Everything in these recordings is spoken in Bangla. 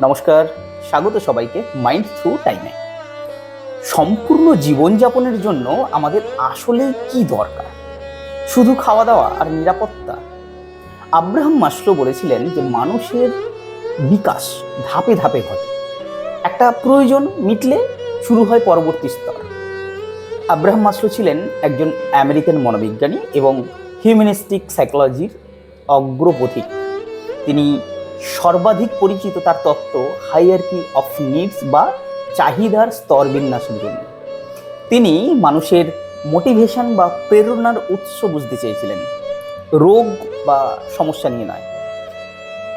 নমস্কার, স্বাগত সবাইকে মাইন্ড থ্রু টাইমে সম্পূর্ণ জীবনযাপনের জন্য আমাদের আসলে কি দরকার? শুধু খাওয়া দাওয়া আর নিরাপত্তা? আব্রাহাম মাসলো বলেছিলেন যে মানুষের বিকাশ ধাপে ধাপে ঘটে। একটা প্রয়োজন মিটলে শুরু হয় পরবর্তী স্তর। আব্রাহাম মাসলো ছিলেন একজন আমেরিকান মনোবিজ্ঞানী এবং হিউম্যানিস্টিক সাইকোলজির অগ্রপথিক। তিনি সর্বাধিক পরিচিত তার তত্ত্ব হাইয়ারকি অফ নিডস বা চাহিদার স্তর বিন্যাসের জন্য। তিনি মানুষের মোটিভেশন বা প্রেরণার উৎস বুঝতে চেয়েছিলেন। রোগ বা সমস্যা নিয়ে নয়,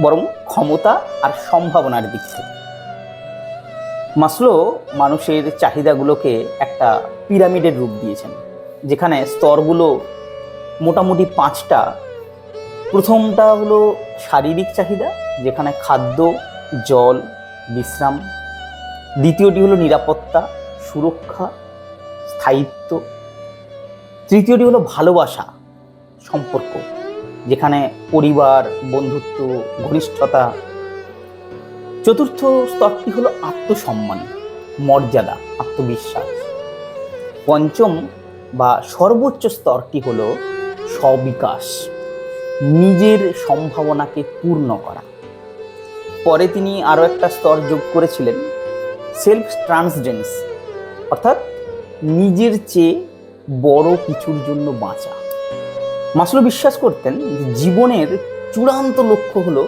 বরং ক্ষমতা আর সম্ভাবনার দিক থেকে। মাসলো মানুষের চাহিদাগুলোকে একটা পিরামিডের রূপ দিয়েছেন, যেখানে স্তরগুলো মোটামুটি পাঁচটা। প্রথমটা হলো শারীরিক চাহিদা, যেখানে খাদ্য, জল, বিশ্রাম। দ্বিতীয়টি হলো নিরাপত্তা, সুরক্ষা, স্থায়িত্ব। তৃতীয়টি হলো ভালোবাসা, সম্পর্ক, যেখানে পরিবার, বন্ধুত্ব, ঘনিষ্ঠতা। চতুর্থ স্তরটি হলো আত্মসম্মান, মর্যাদা, আত্মবিশ্বাস। পঞ্চম বা সর্বোচ্চ স্তরটি হলো স্ববিকাশ। নিজের সম্ভাবনাকে পূর্ণ করা। পরে তিনি আরও একটা স্তর যোগ করেছিলেন সেলফ ট্রান্সডেন্স অর্থাৎ নিজের চেয়ে বড় কিছুর জন্য বাঁচা। মাসলো বিশ্বাস করতেন জীবনের চূড়ান্ত লক্ষ্য হলো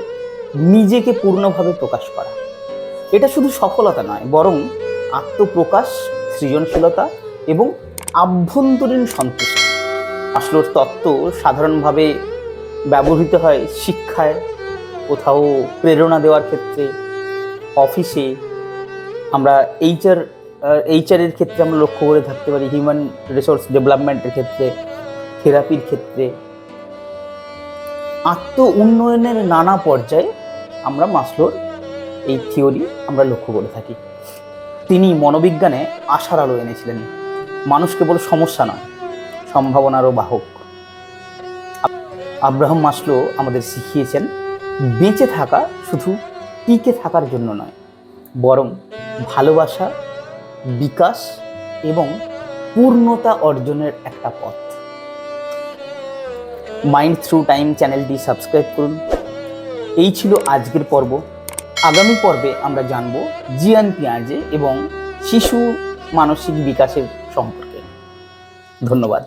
নিজেকে পূর্ণভাবে প্রকাশ করা। এটা শুধু সফলতা নয়, বরং আত্মপ্রকাশ, সৃজনশীলতা এবং আভ্যন্তরীণ সন্তুষ্টি। মাসলোর তত্ত্ব সাধারণভাবে ব্যবহৃত হয় শিক্ষায়, কোথাও প্রেরণা দেওয়ার ক্ষেত্রে, অফিসে। আমরা এইচআর এইচআরের ক্ষেত্রে আমরা লক্ষ্য করে থাকতে পারি হিউম্যান রিসোর্স ডেভেলপমেন্টের ক্ষেত্রে থেরাপির ক্ষেত্রে। আত্ম উন্নয়নের নানা পর্যায়ে আমরা মাসলোর এই থিওরি আমরা লক্ষ্য করে থাকি। তিনি মনোবিজ্ঞানে আশার আলো এনেছিলেন। মানুষ কেবল সমস্যা নয়, সম্ভাবনারও বাহক। আব্রাহাম মাসলো আমাদের শিখিয়েছেন, বেঁচে থাকা শুধু টিকে থাকার জন্য নয়, বরং ভালোবাসা, বিকাশ এবং পূর্ণতা অর্জনের একটা পথ। মাইন্ড থ্রু টাইম চ্যানেলটি সাবস্ক্রাইব করুন। এই ছিল আজকের পর্ব। আগামী পর্বে আমরা জানব জিয়ান পিয়াজে এবং শিশু মানসিক বিকাশের সম্পর্কে। ধন্যবাদ।